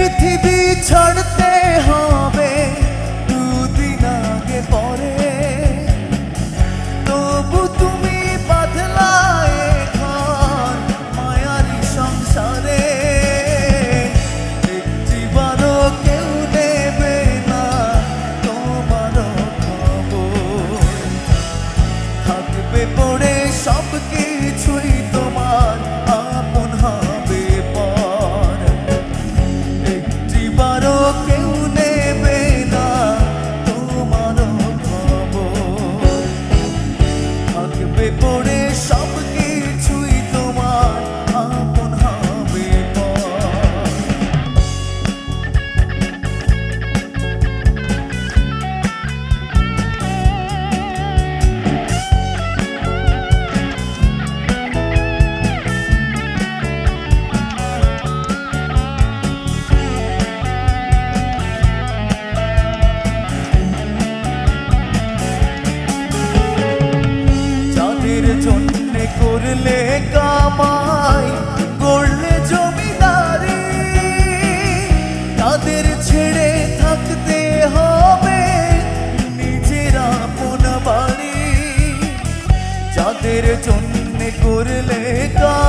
पृथ्वी छोड़ते हम করলে কামাই গড়লে জমিদারি। তাদের ছেড়ে থাকতে হবে নিজের আপন বাড়ি। যাদের জন্য করলে কামাই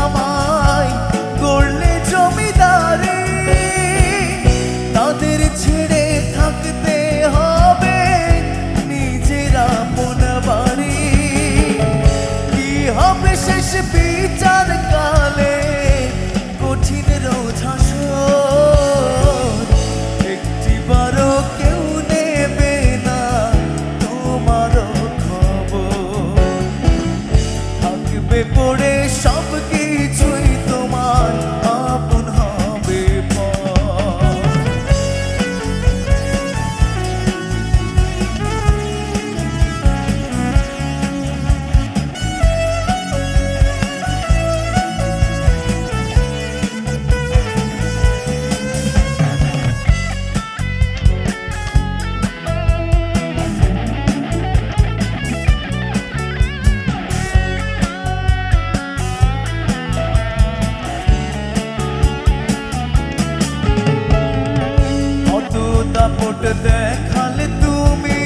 দাপট দেখালে তুমি,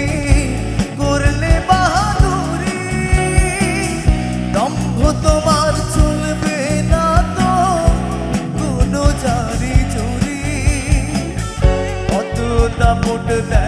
করলে বাহাদুরি। দম্ভ তোমার চলবে না তো, কোনো জারি জুরি কত দাপট দেখ